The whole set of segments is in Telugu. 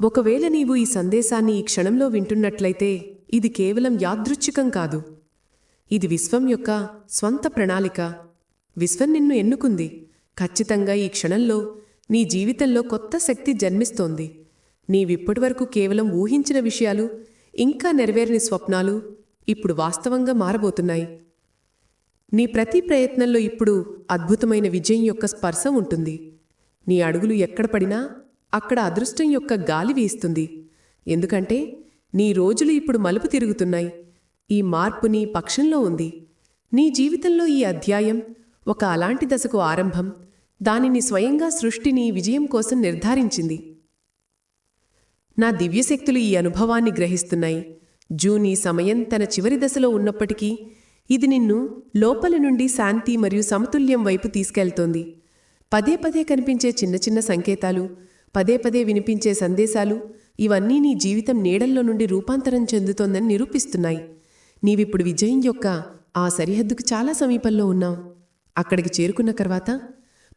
ఒకవేళ నీవు ఈ సందేశాన్ని ఈ క్షణంలో వింటున్నట్లయితే ఇది కేవలం యాదృచ్ఛికం కాదు. ఇది విశ్వం యొక్క స్వంత ప్రణాళిక. విశ్వం నిన్ను ఎన్నుకుంది. ఖచ్చితంగా ఈ క్షణంలో నీ జీవితంలో కొత్త శక్తి జన్మిస్తోంది. నీవిప్పటివరకు కేవలం ఊహించిన విషయాలు ఇంకా నెరవేరని స్వప్నాలు ఇప్పుడు వాస్తవంగా మారబోతున్నాయి. నీ ప్రతి ప్రయత్నంలో ఇప్పుడు అద్భుతమైన విజయం యొక్క స్పర్శ ఉంటుంది. నీ అడుగులు ఎక్కడ పడినా అక్కడ అదృష్టం యొక్క గాలి వీస్తుంది. ఎందుకంటే నీ రోజులు ఇప్పుడు మలుపు తిరుగుతున్నాయి. ఈ మార్పు నీ పక్షంలో ఉంది. నీ జీవితంలో ఈ అధ్యాయం ఒక అలాంటి దశకు ఆరంభం. దానిని స్వయంగా సృష్టిని విజయం కోసం నిర్ధారించింది. నా దివ్యశక్తులు ఈ అనుభవాన్ని గ్రహిస్తున్నాయి. జూన్ ఈ సమయం తన చివరి దశలో ఉన్నప్పటికీ ఇది నిన్ను లోపల నుండి శాంతి మరియు సమతుల్యం వైపు తీసుకెళ్తోంది. పదే పదే కనిపించే చిన్న చిన్న సంకేతాలు పదే పదే వినిపించే సందేశాలు ఇవన్నీ నీ జీవితం నీడల్లో నుండి రూపాంతరం చెందుతోందని నిరూపిస్తున్నాయి. నీవిప్పుడు విజయం యొక్క ఆ సరిహద్దుకు చాలా సమీపంలో ఉన్నావు. అక్కడికి చేరుకున్న తర్వాత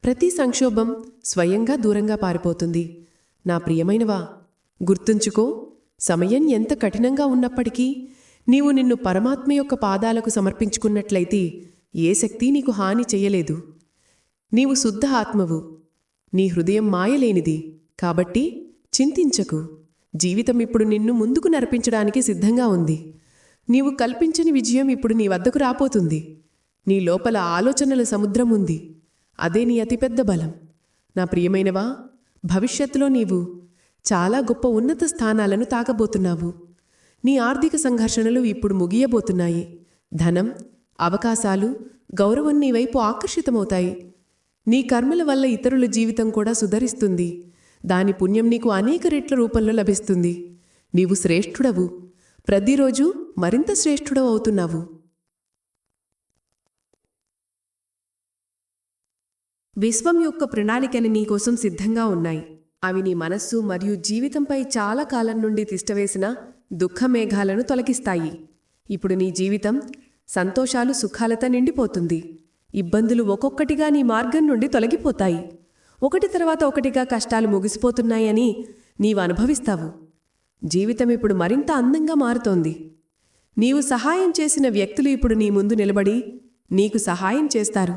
ప్రతి సంక్షోభం స్వయంగా దూరంగా పారిపోతుంది. నా ప్రియమైనవా గుర్తుంచుకో సమయం ఎంత కఠినంగా ఉన్నప్పటికీ నీవు నిన్ను పరమాత్మ యొక్క పాదాలకు సమర్పించుకున్నట్లయితే ఏ శక్తి నీకు హాని చెయ్యలేదు నీవు శుద్ధ ఆత్మవు. నీ హృదయం మాయలేనిది. కాబట్టి చింతించకు. జీవితం ఇప్పుడు నిన్ను ముందుకు నడిపించడానికి సిద్ధంగా ఉంది. నీవు కల్పించని విజయం ఇప్పుడు నీ వద్దకు రాపోతుంది నీ లోపల ఆలోచనల సముద్రం ఉంది. అదే నీ అతిపెద్ద బలం. నా ప్రియమైనవా భవిష్యత్తులో నీవు చాలా గొప్ప ఉన్నత స్థానాలను తాకబోతున్నావు నీ ఆర్థిక సంఘర్షణలు ఇప్పుడు ముగియబోతున్నాయి. ధనం అవకాశాలు గౌరవం నీ వైపు ఆకర్షితమవుతాయి. నీ కర్మల వల్ల ఇతరుల జీవితం కూడా సుధరిస్తుంది. దాని పుణ్యం నీకు అనేక రెట్ల రూపంలో లభిస్తుంది. నీవు శ్రేష్ఠుడవు. ప్రతిరోజు మరింత శ్రేష్ఠుడవు అవుతున్నావు. విశ్వం యొక్క ప్రణాళికని నీకోసం సిద్ధంగా ఉన్నాయి. అవి నీ మనస్సు మరియు జీవితంపై చాలా కాలం నుండి తిష్టవేసిన దుఃఖమేఘాలను తొలగిస్తాయి. ఇప్పుడు నీ జీవితం సంతోషాలు సుఖాలతో నిండిపోతుంది. ఇబ్బందులు ఒక్కొక్కటిగా నీ మార్గం నుండి తొలగిపోతాయి. ఒకటి తర్వాత ఒకటిగా కష్టాలు ముగిసిపోతున్నాయని నీవు అనుభవిస్తావు. జీవితం ఇప్పుడు మరింత అందంగా మారుతోంది. నీవు సహాయం చేసిన వ్యక్తులు ఇప్పుడు నీ ముందు నిలబడి నీకు సహాయం చేస్తారు.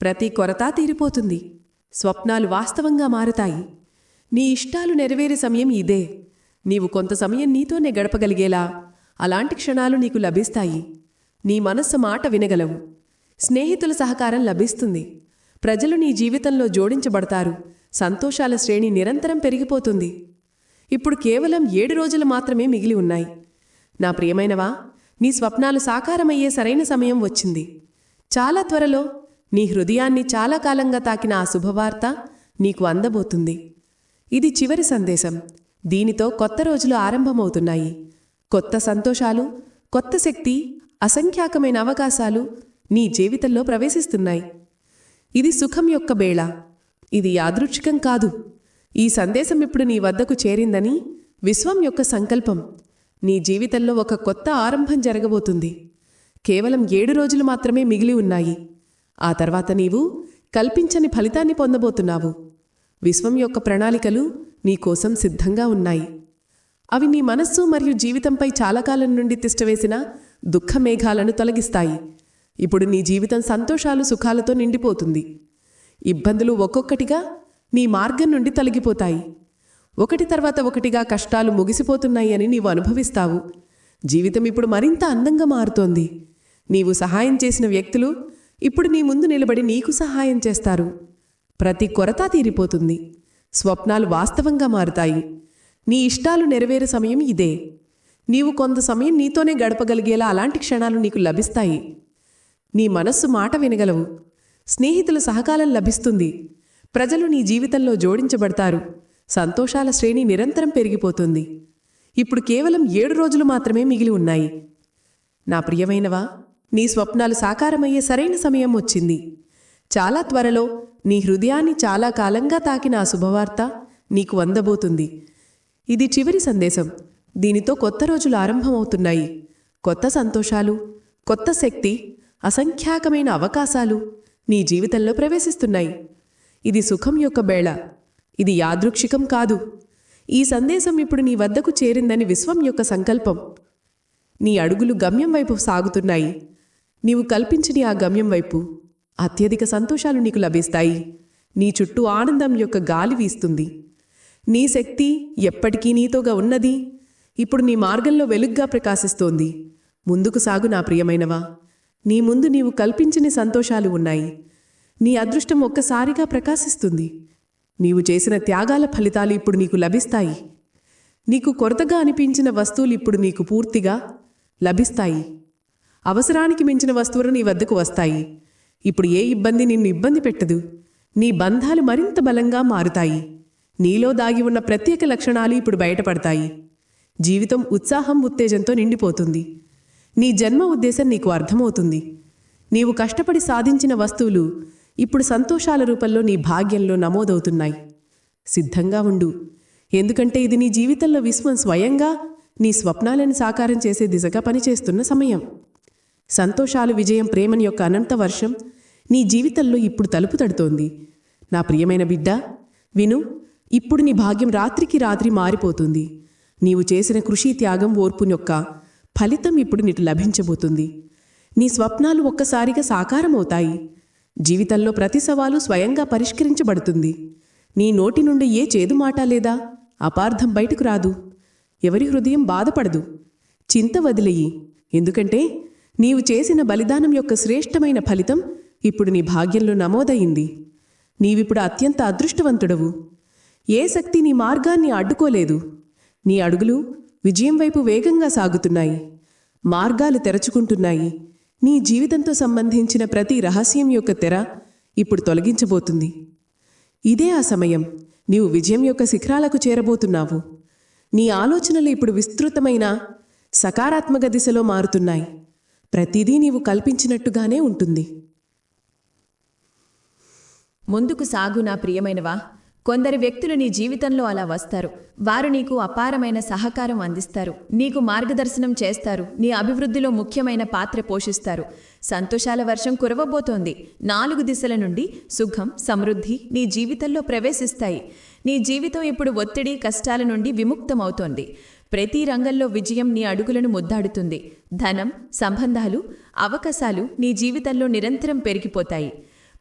ప్రతి కొరత తీరిపోతుంది. స్వప్నాలు వాస్తవంగా మారుతాయి. నీ ఇష్టాలు నెరవేరే సమయం ఇదే. నీవు కొంత సమయం నీతోనే గడపగలిగేలా అలాంటి క్షణాలు నీకు లభిస్తాయి. నీ మనస్సు మాట వినగలవు. స్నేహితుల సహకారం లభిస్తుంది. ప్రజలు నీ జీవితంలో జోడించబడతారు. సంతోషాల శ్రేణి నిరంతరం పెరిగిపోతుంది. ఇప్పుడు కేవలం ఏడు రోజులు మాత్రమే మిగిలి ఉన్నాయి. నా ప్రియమైనవా నీ స్వప్నాలు సాకారమయ్యే సరైన సమయం వచ్చింది. చాలా త్వరలో నీ హృదయాన్ని చాలా కాలంగా తాకిన ఆ శుభవార్త నీకు అందబోతుంది. ఇది చివరి సందేశం. దీనితో కొత్త రోజులు ఆరంభమవుతున్నాయి. కొత్త సంతోషాలు కొత్త శక్తి అసంఖ్యాకమైన అవకాశాలు నీ జీవితంలో ప్రవేశిస్తున్నాయి. ఇది సుఖం యొక్క బేళ. ఇది యాదృచ్ఛికం కాదు. ఈ సందేశం ఇప్పుడు నీ వద్దకు చేరిందని విశ్వం యొక్క సంకల్పం. నీ జీవితంలో ఒక కొత్త ఆరంభం జరగబోతుంది. కేవలం ఏడు రోజులు మాత్రమే మిగిలి ఉన్నాయి. ఆ తర్వాత నీవు కల్పించని ఫలితాన్ని పొందబోతున్నావు. విశ్వం యొక్క ప్రణాళికలు నీకోసం సిద్ధంగా ఉన్నాయి. అవి నీ మనస్సు మరియు జీవితంపై చాలా కాలం నుండి తిష్టవేసిన దుఃఖమేఘాలను తొలగిస్తాయి. ఇప్పుడు నీ జీవితం సంతోషాలు సుఖాలతో నిండిపోతుంది. ఇబ్బందులు ఒక్కొక్కటిగా నీ మార్గం నుండి తొలగిపోతాయి. ఒకటి తర్వాత ఒకటిగా కష్టాలు ముగిసిపోతున్నాయి అని నీవు అనుభవిస్తావు. జీవితం ఇప్పుడు మరింత అందంగా మారుతోంది. నీవు సహాయం చేసిన వ్యక్తులు ఇప్పుడు నీ ముందు నిలబడి నీకు సహాయం చేస్తారు. ప్రతి కొరత తీరిపోతుంది. స్వప్నాలు వాస్తవంగా మారుతాయి. నీ ఇష్టాలు నెరవేరే సమయం ఇదే. నీవు కొంత సమయం నీతోనే గడపగలిగేలా అలాంటి క్షణాలు నీకు లభిస్తాయి. నీ మనస్సు మాట వినగలవు. స్నేహితుల సహకారం లభిస్తుంది. ప్రజలు నీ జీవితంలో జోడించబడతారు. సంతోషాల శ్రేణి నిరంతరం పెరిగిపోతుంది. ఇప్పుడు కేవలం ఏడు రోజులు మాత్రమే మిగిలి ఉన్నాయి. నా ప్రియమైనవా నీ స్వప్నాలు సాకారమయ్యే సరైన సమయం వచ్చింది. చాలా త్వరలో నీ హృదయాన్ని చాలా కాలంగా తాకిన ఆ శుభవార్త నీకు అందబోతుంది. ఇది చివరి సందేశం. దీనితో కొత్త రోజులు ఆరంభమవుతున్నాయి. కొత్త సంతోషాలు కొత్త శక్తి అసంఖ్యాకమైన అవకాశాలు నీ జీవితంలో ప్రవేశిస్తున్నాయి. ఇది సుఖం యొక్క బేళ. ఇది యాదృక్షికం కాదు. ఈ సందేశం ఇప్పుడు నీ వద్దకు చేరిందని విశ్వం యొక్క సంకల్పం. నీ అడుగులు గమ్యం వైపు సాగుతున్నాయి. నీవు కల్పించిన ఆ గమ్యం వైపు అత్యధిక సంతోషాలు నీకు లభిస్తాయి. నీ చుట్టూ ఆనందం యొక్క గాలి వీస్తుంది. నీ శక్తి ఎప్పటికీ నీతోగా ఉన్నది. ఇప్పుడు నీ మార్గంలో వెలుగ్గా ప్రకాశిస్తోంది. ముందుకు సాగు నా ప్రియమైనవా. నీ ముందు నీవు కల్పించని సంతోషాలు ఉన్నాయి. నీ అదృష్టం ఒక్కసారిగా ప్రకాశిస్తుంది. నీవు చేసిన త్యాగాల ఫలితాలు ఇప్పుడు నీకు లభిస్తాయి. నీకు కొరతగా అనిపించిన వస్తువులు ఇప్పుడు నీకు పూర్తిగా లభిస్తాయి. అవసరానికి మించిన వస్తువులు నీ వద్దకు వస్తాయి. ఇప్పుడు ఏ ఇబ్బంది నిన్ను ఇబ్బంది పెట్టదు. నీ బంధాలు మరింత బలంగా మారుతాయి. నీలో దాగి ఉన్న ప్రత్యేక లక్షణాలు ఇప్పుడు బయటపడతాయి. జీవితం ఉత్సాహం ఉత్తేజంతో నిండిపోతుంది. నీ జన్మ ఉద్దేశం నీకు అర్థమవుతుంది. నీవు కష్టపడి సాధించిన వస్తువులు ఇప్పుడు సంతోషాల రూపంలో నీ భాగ్యంలో నమోదవుతున్నాయి. సిద్ధంగా ఉండు. ఎందుకంటే ఇది నీ జీవితంలో విశ్వం స్వయంగా నీ స్వప్నాలను సాకారం చేసే దిశగా పనిచేస్తున్న సమయం. సంతోషాలు విజయం ప్రేమని యొక్క అనంత వర్షం నీ జీవితంలో ఇప్పుడు తలుపు తడుతోంది. నా ప్రియమైన బిడ్డ విను ఇప్పుడు నీ భాగ్యం రాత్రికి రాత్రి మారిపోతుంది. నీవు చేసిన కృషి త్యాగం ఓర్పు యొక్క ఫలితం ఇప్పుడు నీకు లభించబోతుంది. నీ స్వప్నాలు ఒక్కసారిగా సాకారమవుతాయి. జీవితంలో ప్రతి సవాలు స్వయంగా పరిష్కరించబడుతుంది. నీ నోటి నుండి ఏ చేదు మాట లేదా అపార్థం బయటకు రాదు. ఎవరి హృదయం బాధపడదు. చింత వదిలేయి. ఎందుకంటే నీవు చేసిన బలిదానం యొక్క శ్రేష్టమైన ఫలితం ఇప్పుడు నీ భాగ్యంలో నమోదయింది. నీవిప్పుడు అత్యంత అదృష్టవంతుడవు. ఏ శక్తి నీ మార్గాన్ని అడ్డుకోలేదు. నీ అడుగులు విజయం వైపు వేగంగా సాగుతున్నాయి. మార్గాలు తెరచుకుంటున్నాయి. నీ జీవితంతో సంబంధించిన ప్రతి రహస్యం యొక్క తెర ఇప్పుడు తొలగించబోతుంది. ఇదే ఆ సమయం నీవు విజయం యొక్క శిఖరాలకు చేరబోతున్నావు. నీ ఆలోచనలు ఇప్పుడు విస్తృతమైన సకారాత్మక దిశలో మారుతున్నాయి. ప్రతిదీ నీవు కల్పించినట్టుగానే ఉంటుంది. ముందుకు సాగు నా ప్రియమైనవా కొందరు వ్యక్తులు నీ జీవితంలో అలా వస్తారు. వారు నీకు అపారమైన సహకారం అందిస్తారు. నీకు మార్గదర్శనం చేస్తారు. నీ అభివృద్ధిలో ముఖ్యమైన పాత్ర పోషిస్తారు. సంతోషాల వర్షం కురవబోతోంది. నాలుగు దిశల నుండి సుఖం సమృద్ధి నీ జీవితంలో ప్రవేశిస్తాయి. నీ జీవితం ఇప్పుడు ఒత్తిడి కష్టాల నుండి విముక్తమవుతోంది. ప్రతి రంగంలో విజయం నీ అడుగులను ముద్దాడుతుంది. ధనం సంబంధాలు అవకాశాలు నీ జీవితంలో నిరంతరం పెరిగిపోతాయి.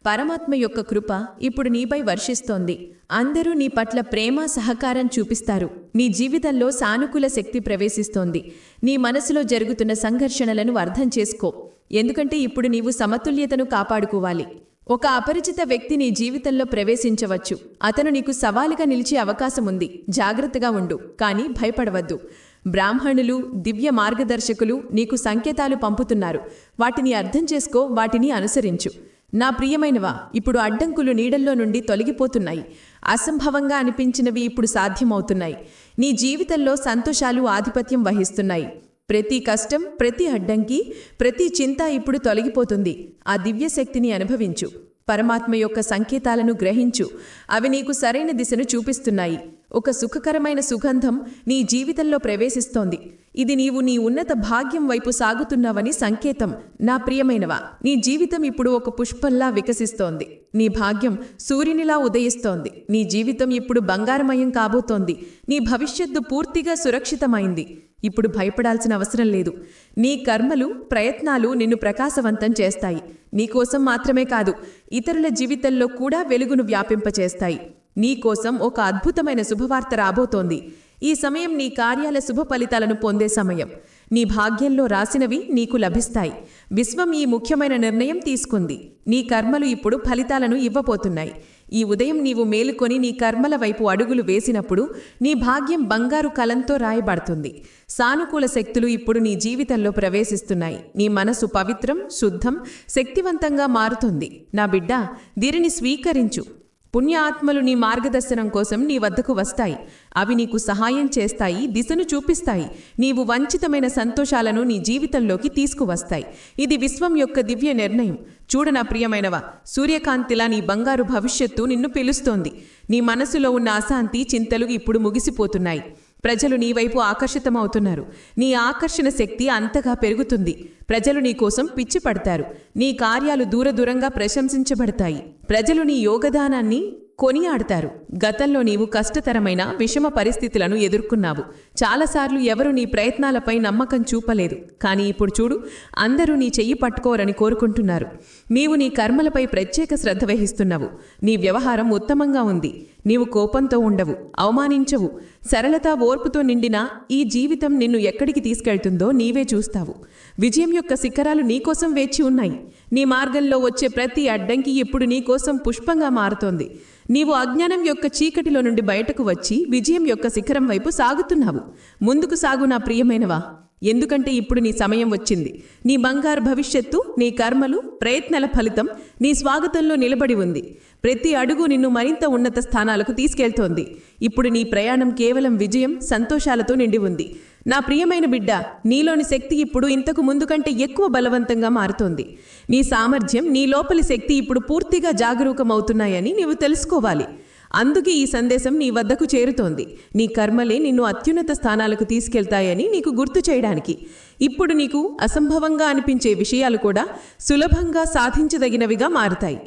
పరమాత్మ యొక్క కృప ఇప్పుడు నీపై వర్షిస్తోంది. అందరూ నీ పట్ల ప్రేమ సహకారం చూపిస్తారు. నీ జీవితంలో సానుకూల శక్తి ప్రవేశిస్తోంది. నీ మనసులో జరుగుతున్న సంఘర్షణలను అర్థం చేసుకో. ఎందుకంటే ఇప్పుడు నీవు సమతుల్యతను కాపాడుకోవాలి. ఒక అపరిచిత వ్యక్తి నీ జీవితంలో ప్రవేశించవచ్చు. అతను నీకు సవాలుగా నిలిచే అవకాశం ఉంది. జాగ్రత్తగా ఉండు కానీ భయపడవద్దు. బ్రాహ్మణులు దివ్య మార్గదర్శకులు నీకు సంకేతాలు పంపుతున్నారు. వాటిని అర్థం చేసుకో వాటిని అనుసరించు. నా ప్రియమైనవా ఇప్పుడు అడ్డంకులు నీడల్లో నుండి తొలగిపోతున్నాయి. అసంభవంగా అనిపించినవి ఇప్పుడు సాధ్యమవుతున్నాయి. నీ జీవితంలో సంతోషాలు ఆధిపత్యం వహిస్తున్నాయి. ప్రతి కష్టం ప్రతి అడ్డంకి ప్రతి చింత ఇప్పుడు తొలగిపోతుంది. ఆ దివ్యశక్తిని అనుభవించు. పరమాత్మ యొక్క సంకేతాలను గ్రహించు. అవి నీకు సరైన దిశను చూపిస్తున్నాయి. ఒక సుఖకరమైన సుగంధం నీ జీవితంలో ప్రవేశిస్తోంది. ఇది నీవు నీ ఉన్నత భాగ్యం వైపు సాగుతున్నావని సంకేతం. నా ప్రియమైనవా నీ జీవితం ఇప్పుడు ఒక పుష్పంలా వికసిస్తోంది. నీ భాగ్యం సూర్యునిలా ఉదయిస్తోంది. నీ జీవితం ఇప్పుడు బంగారమయం కాబోతోంది. నీ భవిష్యత్తు పూర్తిగా సురక్షితమైంది. ఇప్పుడు భయపడాల్సిన అవసరం లేదు. నీ కర్మలు ప్రయత్నాలు నిన్ను ప్రకాశవంతం చేస్తాయి. నీకోసం మాత్రమే కాదు ఇతరుల జీవితంలో కూడా వెలుగును వ్యాపింపచేస్తాయి. నీకోసం ఒక అద్భుతమైన శుభవార్త రాబోతోంది. ఈ సమయం నీ కార్యాల శుభ ఫలితాలను పొందే సమయం. నీ భాగ్యంలో రాసినవి నీకు లభిస్తాయి. విశ్వం ఈ ముఖ్యమైన నిర్ణయం తీసుకుంది. నీ కర్మలు ఇప్పుడు ఫలితాలను ఇవ్వబోతున్నాయి. ఈ ఉదయం నీవు మేలుకొని నీ కర్మల వైపు అడుగులు వేసినప్పుడు నీ భాగ్యం బంగారు కలంతో రాయబడుతుంది. సానుకూల శక్తులు ఇప్పుడు నీ జీవితంలో ప్రవేశిస్తున్నాయి. నీ మనసు పవిత్రం శుద్ధం శక్తివంతంగా మారుతుంది. నా బిడ్డ దీనిని స్వీకరించు. పుణ్యాత్మలు నీ మార్గదర్శనం కోసం నీ వద్దకు వస్తాయి. అవి నీకు సహాయం చేస్తాయి దిశను చూపిస్తాయి. నీవు వంచితమైన సంతోషాలను నీ జీవితంలోకి తీసుకువస్తాయి. ఇది విశ్వం యొక్క దివ్య నిర్ణయం. చూడ నా ప్రియమైనవా సూర్యకాంతిలా నీ బంగారు భవిష్యత్తు నిన్ను పిలుస్తోంది. నీ మనసులో ఉన్న అశాంతి చింతలు ఇప్పుడు ముగిసిపోతున్నాయి. ప్రజలు నీ వైపు ఆకర్షితమవుతున్నారు. నీ ఆకర్షణ శక్తి అంతగా పెరుగుతుంది. ప్రజలు నీ కోసం పిచ్చి పడతారు. నీ కార్యాలు దూరదూరంగా ప్రశంసించబడతాయి. ప్రజలు నీ యోగదానాన్ని కొనియాడతారు. గతంలో నీవు కష్టతరమైన విషమ పరిస్థితులను ఎదుర్కొన్నావు. చాలాసార్లు ఎవరు నీ ప్రయత్నాలపై నమ్మకం చూపలేదు. కానీ ఇప్పుడు చూడు అందరూ నీ చెయ్యి పట్టుకోరని కోరుకుంటున్నారు. నీవు నీ కర్మలపై ప్రత్యేక శ్రద్ధ వహిస్తున్నావు. నీ వ్యవహారం ఉత్తమంగా ఉంది. నీవు కోపంతో ఉండవు అవమానించవు. సరళత ఓర్పుతో నిండిన ఈ జీవితం నిన్ను ఎక్కడికి తీసుకెళ్తుందో నీవే చూస్తావు. విజయం యొక్క శిఖరాలు నీకోసం వేచి ఉన్నాయి. నీ మార్గంలో వచ్చే ప్రతి అడ్డంకి ఇప్పుడు నీకోసం పుష్పంగా మారుతోంది. నీవు అజ్ఞానం యొక్క చీకటిలో నుండి బయటకు వచ్చి విజయం యొక్క శిఖరం వైపు సాగుతున్నావు. ముందుకు సాగు నా ప్రియమైనవా? ఎందుకంటే ఇప్పుడు నీ సమయం వచ్చింది. నీ బంగారు భవిష్యత్తు నీ కర్మలు ప్రయత్నాల ఫలితం నీ స్వాగతంలో నిలబడి ఉంది. ప్రతి అడుగు నిన్ను మరింత ఉన్నత స్థానాలకు తీసుకెళ్తోంది. ఇప్పుడు నీ ప్రయాణం కేవలం విజయం సంతోషాలతో నిండి ఉంది. నా ప్రియమైన బిడ్డ నీలోని శక్తి ఇప్పుడు ఇంతకు ముందు కంటే ఎక్కువ బలవంతంగా మారుతోంది. నీ సామర్థ్యం నీ లోపలి శక్తి ఇప్పుడు పూర్తిగా జాగరూకమవుతున్నాయని నీవు తెలుసుకోవాలి. అందుకే ఈ సందేశం నీ వద్దకు చేరుతోంది. నీ కర్మలే నిన్ను అత్యున్నత స్థానాలకు తీసుకెళ్తాయని నీకు గుర్తు చేయడానికి. ఇప్పుడు నీకు అసంభవంగా అనిపించే విషయాలు కూడా సులభంగా సాధించదగినవిగా మారుతాయి.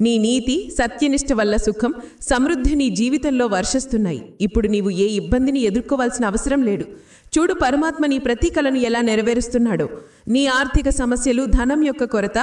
నీ నీతి సత్యనిష్ట వల్ల సుఖం సమృద్ధి నీ జీవితంలో వర్షిస్తున్నాయి. ఇప్పుడు నీవు ఏ ఇబ్బందిని ఎదుర్కోవాల్సిన అవసరం లేదు. చూడు పరమాత్మ నీ ప్రతి కలను ఎలా నెరవేరుస్తున్నాడో. నీ ఆర్థిక సమస్యలు ధనం యొక్క కొరత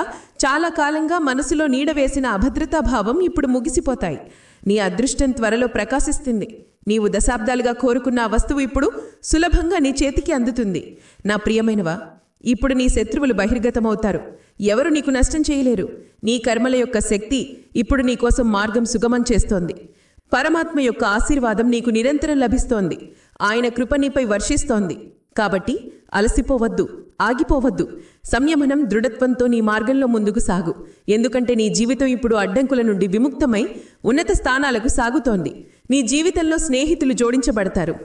చాలా కాలంగా మనసులో నీడవేసిన అభద్రతా భావం ఇప్పుడు ముగిసిపోతాయి. నీ అదృష్టం త్వరలో ప్రకాశిస్తుంది. నీవు దశాబ్దాలుగా కోరుకున్న ఆ వస్తువు ఇప్పుడు సులభంగా నీ చేతికి అందుతుంది. నా ప్రియమైనవా ఇప్పుడు నీ శత్రువులు బహిర్గతమవుతారు. ఎవరు నీకు నష్టం చేయలేరు. నీ కర్మల యొక్క శక్తి ఇప్పుడు నీకోసం మార్గం సుగమం చేస్తోంది. పరమాత్మ యొక్క ఆశీర్వాదం నీకు నిరంతరం లభిస్తోంది. ఆయన కృప నీపై వర్షిస్తోంది. కాబట్టి అలసిపోవద్దు ఆగిపోవద్దు. సంయమనం దృఢత్వంతో నీ మార్గంలో ముందుకు సాగు. ఎందుకంటే నీ జీవితం ఇప్పుడు అడ్డంకుల నుండి విముక్తమై ఉన్నత స్థానాలకు సాగుతోంది. నీ జీవితంలో స్నేహితులు జోడించబడతారు.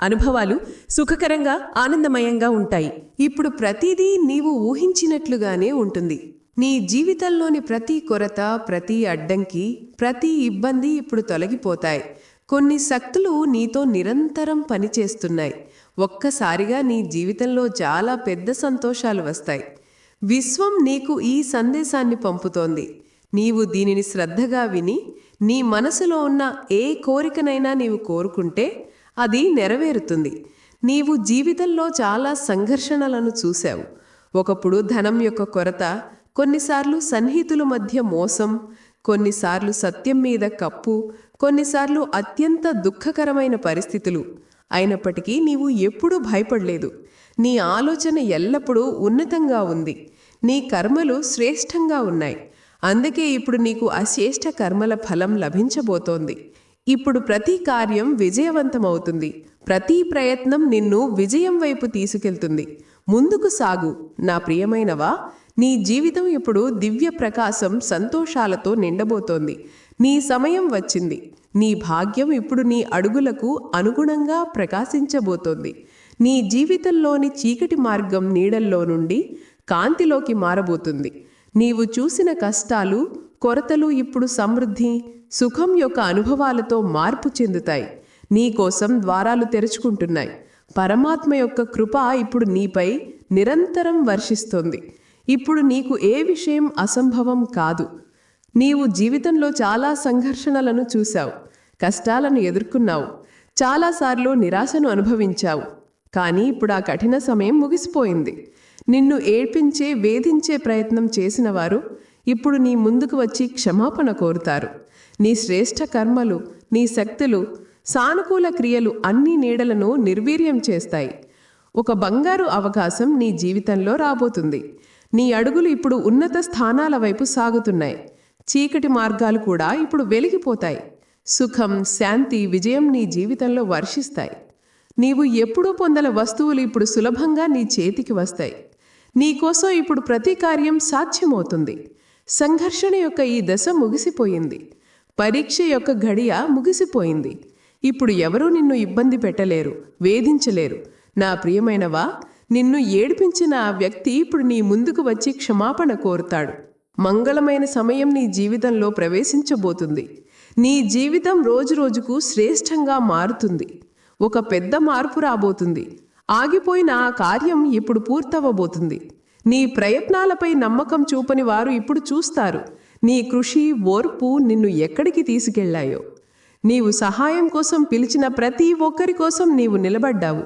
అనుభవాలు సుఖకరంగా ఆనందమయంగా ఉంటాయి. ఇప్పుడు ప్రతిదీ నీవు ఊహించినట్లుగానే ఉంటుంది. నీ జీవితంలోని ప్రతి కొరత ప్రతి అడ్డంకి ప్రతి ఇబ్బంది ఇప్పుడు తొలగిపోతాయి. కొన్ని శక్తులు నీతో నిరంతరం పనిచేస్తున్నాయి. ఒక్కసారిగా నీ జీవితంలో చాలా పెద్ద సంతోషాలు వస్తాయి. విశ్వం నీకు ఈ సందేశాన్ని పంపుతోంది. నీవు దీనిని శ్రద్ధగా విని నీ మనసులో ఉన్న ఏ కోరికనైనా నీవు కోరుకుంటే అది నెరవేరుతుంది. నీవు జీవితంలో చాలా సంఘర్షణలను చూశావు. ఒకప్పుడు ధనం యొక్క కొరత కొన్నిసార్లు సన్నిహితుల మధ్య మోసం కొన్నిసార్లు సత్యం మీద కప్పు కొన్నిసార్లు అత్యంత దుఃఖకరమైన పరిస్థితులు. అయినప్పటికీ నీవు ఎప్పుడూ భయపడలేదు. నీ ఆలోచన ఎల్లప్పుడూ ఉన్నతంగా ఉంది. నీ కర్మలు శ్రేష్టంగా ఉన్నాయి. అందుకే ఇప్పుడు నీకు అశ్రేష్ట కర్మల ఫలం లభించబోతోంది. ఇప్పుడు ప్రతి కార్యం విజయవంతమవుతుంది. ప్రతి ప్రయత్నం నిన్ను విజయం వైపు తీసుకెళ్తుంది. ముందుకు సాగు నా ప్రియమైనవా! నీ జీవితం ఇప్పుడు దివ్య ప్రకాశం సంతోషాలతో నిండబోతోంది. నీ సమయం వచ్చింది. నీ భాగ్యం ఇప్పుడు నీ అడుగులకు అనుగుణంగా ప్రకాశించబోతోంది. నీ జీవితంలోని చీకటి మార్గం నీడల్లో నుండి కాంతిలోకి మారబోతుంది. నీవు చూసిన కష్టాలు కొరతలు ఇప్పుడు సమృద్ధి సుఖం యొక్క అనుభవాలతో మార్పు చెందుతాయి. నీ కోసం ద్వారాలు తెరుచుకుంటున్నాయి. పరమాత్మ యొక్క కృప ఇప్పుడు నీపై నిరంతరం వర్షిస్తోంది. ఇప్పుడు నీకు ఏ విషయం అసంభవం కాదు. నీవు జీవితంలో చాలా సంఘర్షణలను చూశావు కష్టాలను ఎదుర్కొన్నావు చాలాసార్లు నిరాశను అనుభవించావు. కానీ ఇప్పుడు ఆ కఠిన సమయం ముగిసిపోయింది. నిన్ను ఏడ్పించే వేధించే ప్రయత్నం చేసిన వారు ఇప్పుడు నీ ముందుకు వచ్చి క్షమాపణ కోరుతారు. నీ శ్రేష్ఠ కర్మలు నీ శక్తులు సానుకూల క్రియలు అన్ని నీడలను నిర్వీర్యం చేస్తాయి. ఒక బంగారు అవకాశం నీ జీవితంలో రాబోతుంది. నీ అడుగులు ఇప్పుడు ఉన్నత స్థానాల వైపు సాగుతున్నాయి. చీకటి మార్గాలు కూడా ఇప్పుడు వెలిగిపోతాయి. సుఖం శాంతి విజయం నీ జీవితంలో వర్షిస్తాయి. నీవు ఎప్పుడూ పొందల వస్తువులు ఇప్పుడు సులభంగా నీ చేతికి వస్తాయి. నీకోసం ఇప్పుడు ప్రతి కార్యం సాధ్యమవుతుంది. సంఘర్షణ యొక్క ఈ దశ ముగిసిపోయింది. పరీక్ష యొక్క గడియ ముగిసిపోయింది. ఇప్పుడు ఎవరూ నిన్ను ఇబ్బంది పెట్టలేరు వేధించలేరు. నా ప్రియమైనవా నిన్ను ఏడిపించిన ఆ వ్యక్తి ఇప్పుడు నీ ముందుకు వచ్చి క్షమాపణ కోరుతాడు. మంగళమైన సమయం నీ జీవితంలో ప్రవేశించబోతుంది. నీ జీవితం రోజురోజుకు శ్రేష్టంగా మారుతుంది. ఒక పెద్ద మార్పు రాబోతుంది. ఆగిపోయిన ఆ కార్యం ఇప్పుడు పూర్తవబోతుంది నీ ప్రయత్నాలపై నమ్మకం చూపని వారు ఇప్పుడు చూస్తారు. నీ కృషి ఓర్పు నిన్ను ఎక్కడికి తీసుకెళ్ళాయో. నీవు సహాయం కోసం పిలిచిన ప్రతి ఒక్కరి కోసం నీవు నిలబడ్డావు.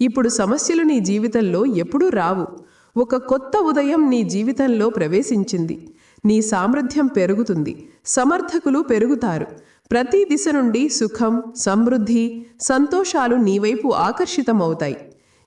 ఇప్పుడు సమస్యలు నీ జీవితంలో ఎప్పుడూ రావు. ఒక కొత్త ఉదయం నీ జీవితంలో ప్రవేశించింది. నీ సామర్థ్యం పెరుగుతుంది. సమర్థకులు పెరుగుతారు. ప్రతి దిశ నుండి సుఖం సమృద్ధి సంతోషాలు నీ వైపు ఆకర్షితమవుతాయి.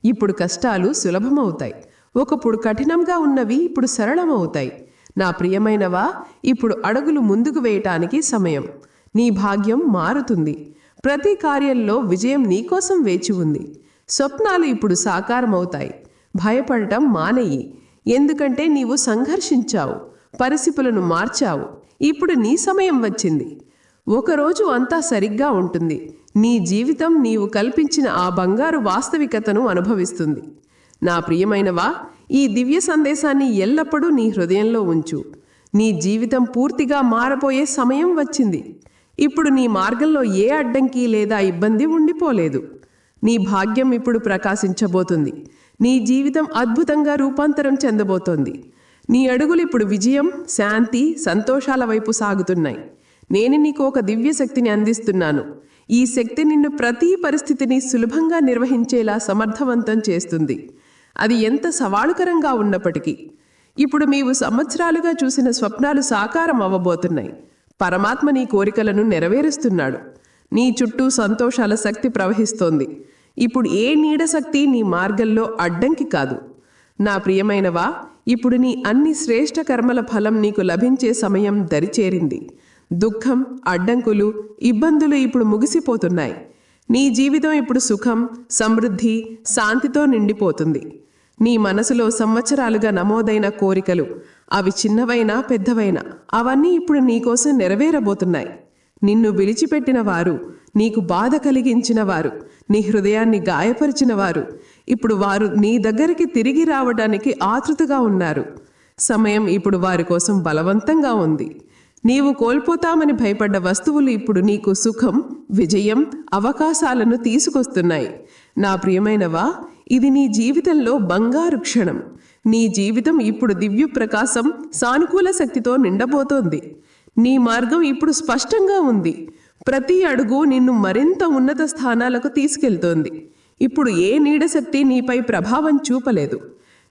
ఇప్పుడు కష్టాలు సులభమవుతాయి. ఒకప్పుడు కఠినంగా ఉన్నవి ఇప్పుడు సరళమవుతాయి. నా ప్రియమైనవా ఇప్పుడు అడుగులు ముందుకు వేయటానికి సమయం. నీ భాగ్యం మారుతుంది. ప్రతి కార్యంలో విజయం నీకోసం వేచి ఉంది. స్వప్నాలు ఇప్పుడు సాకారమవుతాయి. భయపడటం మానేయి. ఎందుకంటే నీవు సంఘర్షించావు పరిస్థితులను మార్చావు. ఇప్పుడు నీ సమయం వచ్చింది. ఒకరోజు అంతా సరిగ్గా ఉంటుంది. నీ జీవితం నీవు కల్పించిన ఆ బంగారు వాస్తవికతను అనుభవిస్తుంది. నా ప్రియమైనవా ఈ దివ్య సందేశాన్ని ఎల్లప్పుడూ నీ హృదయంలో ఉంచు. నీ జీవితం పూర్తిగా మారబోయే సమయం వచ్చింది. ఇప్పుడు నీ మార్గంలో ఏ అడ్డంకి లేదా ఇబ్బంది ఉండిపోలేదు. నీ భాగ్యం ఇప్పుడు ప్రకాశించబోతుంది. నీ జీవితం అద్భుతంగా రూపాంతరం చెందబోతోంది. నీ అడుగులు ఇప్పుడు విజయం శాంతి సంతోషాల వైపు సాగుతున్నాయి. నేను నీకు ఒక దివ్య శక్తిని అందిస్తున్నాను. ఈ శక్తి నిన్ను ప్రతి పరిస్థితిని సులభంగా నిర్వహించేలా సమర్థవంతం చేస్తుంది. అది ఎంత సవాలుకరంగా ఉన్నప్పటికీ ఇప్పుడు మీవు సంవత్సరాలుగా చూసిన స్వప్నాలు సాకారం అవ్వబోతున్నాయి. పరమాత్మ నీ కోరికలను నెరవేరుస్తున్నాడు. నీ చుట్టూ సంతోషాల శక్తి ప్రవహిస్తోంది. ఇప్పుడు ఏ నీడశక్తి నీ మార్గంలో అడ్డంకి కాదు. నా ప్రియమైనవా ఇప్పుడు నీ అన్ని శ్రేష్ఠ కర్మల ఫలం నీకు లభించే సమయం దరిచేరింది. దుఃఖం అడ్డంకులు ఇబ్బందులు ఇప్పుడు ముగిసిపోతున్నాయి. నీ జీవితం ఇప్పుడు సుఖం సమృద్ధి శాంతితో నిండిపోతుంది. నీ మనసులో సంవత్సరాలుగా నమోదైన కోరికలు అవి చిన్నవైనా పెద్దవైనా అవన్నీ ఇప్పుడు నీకోసం నెరవేరబోతున్నాయి. నిన్ను విడిచిపెట్టిన వారు నీకు బాధ కలిగించిన వారు నీ హృదయాన్ని గాయపరిచిన వారు ఇప్పుడు వారు నీ దగ్గరికి తిరిగి రావడానికి ఆతృతగా ఉన్నారు. సమయం ఇప్పుడు వారి కోసం బలవంతంగా ఉంది. నీవు కోల్పోతామని భయపడ్డ వస్తువులు ఇప్పుడు నీకు సుఖం విజయం అవకాశాలను తీసుకొస్తున్నాయి. నా ప్రియమైనవా ఇది నీ జీవితంలో బంగారు క్షణం. నీ జీవితం ఇప్పుడు దివ్య ప్రకాశం సానుకూల శక్తితో నిండబోతోంది. నీ మార్గం ఇప్పుడు స్పష్టంగా ఉంది. ప్రతి అడుగు నిన్ను మరింత ఉన్నత స్థానాలకు తీసుకెళ్తోంది. ఇప్పుడు ఏ నీడశక్తి నీపై ప్రభావం చూపలేదు.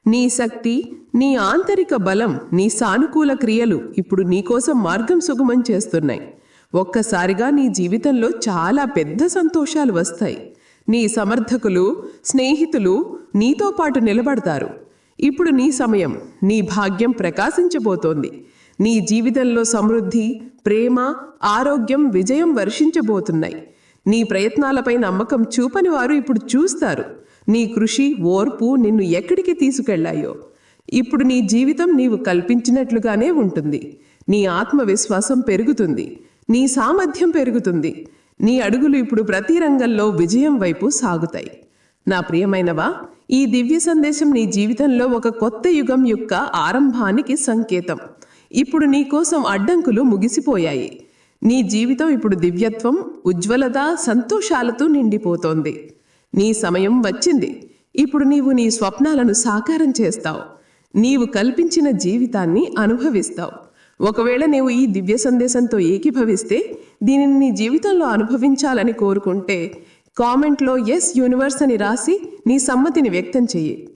నీ శక్తి నీ ఆంతరిక బలం నీ సానుకూల క్రియలు ఇప్పుడు నీకోసం మార్గం సుగమం చేస్తున్నాయి. ఒక్కసారిగా నీ జీవితంలో చాలా పెద్ద సంతోషాలు వస్తాయి. నీ సమర్థకులు స్నేహితులు నీతో పాటు నిలబడతారు. ఇప్పుడు నీ సమయం నీ భాగ్యం ప్రకాశించబోతోంది. నీ జీవితంలో సమృద్ధి ప్రేమ ఆరోగ్యం విజయం వర్షించబోతున్నాయి. నీ ప్రయత్నాలపై నమ్మకం చూపని వారు ఇప్పుడు చూస్తారు. నీ కృషి ఓర్పు నిన్ను ఎక్కడికి తీసుకెళ్ళాయో. ఇప్పుడు నీ జీవితం నీవు కల్పించినట్లుగానే ఉంటుంది. నీ ఆత్మవిశ్వాసం పెరుగుతుంది. నీ సామర్థ్యం పెరుగుతుంది. నీ అడుగులు ఇప్పుడు ప్రతి రంగంలో విజయం వైపు సాగుతాయి. నా ప్రియమైనవా ఈ దివ్య సందేశం నీ జీవితంలో ఒక కొత్త యుగం యొక్క ఆరంభానికి సంకేతం. ఇప్పుడు నీ కోసం అడ్డంకులు ముగిసిపోయాయి. నీ జీవితం ఇప్పుడు దివ్యత్వం ఉజ్వలత సంతోషాలతో నిండిపోతోంది. నీ సమయం వచ్చింది. ఇప్పుడు నీవు నీ స్వప్నాలను సాకారం చేస్తావు. నీవు కల్పించిన జీవితాన్ని అనుభవిస్తావు. ఒకవేళ నీవు ఈ దివ్య సందేశంతో ఏకీభవిస్తే దీనిని నీ జీవితంలో అనుభవించాలని కోరుకుంటే కామెంట్లో ఎస్ యూనివర్స్ అని రాసి నీ సమ్మతిని వ్యక్తం చెయ్యి.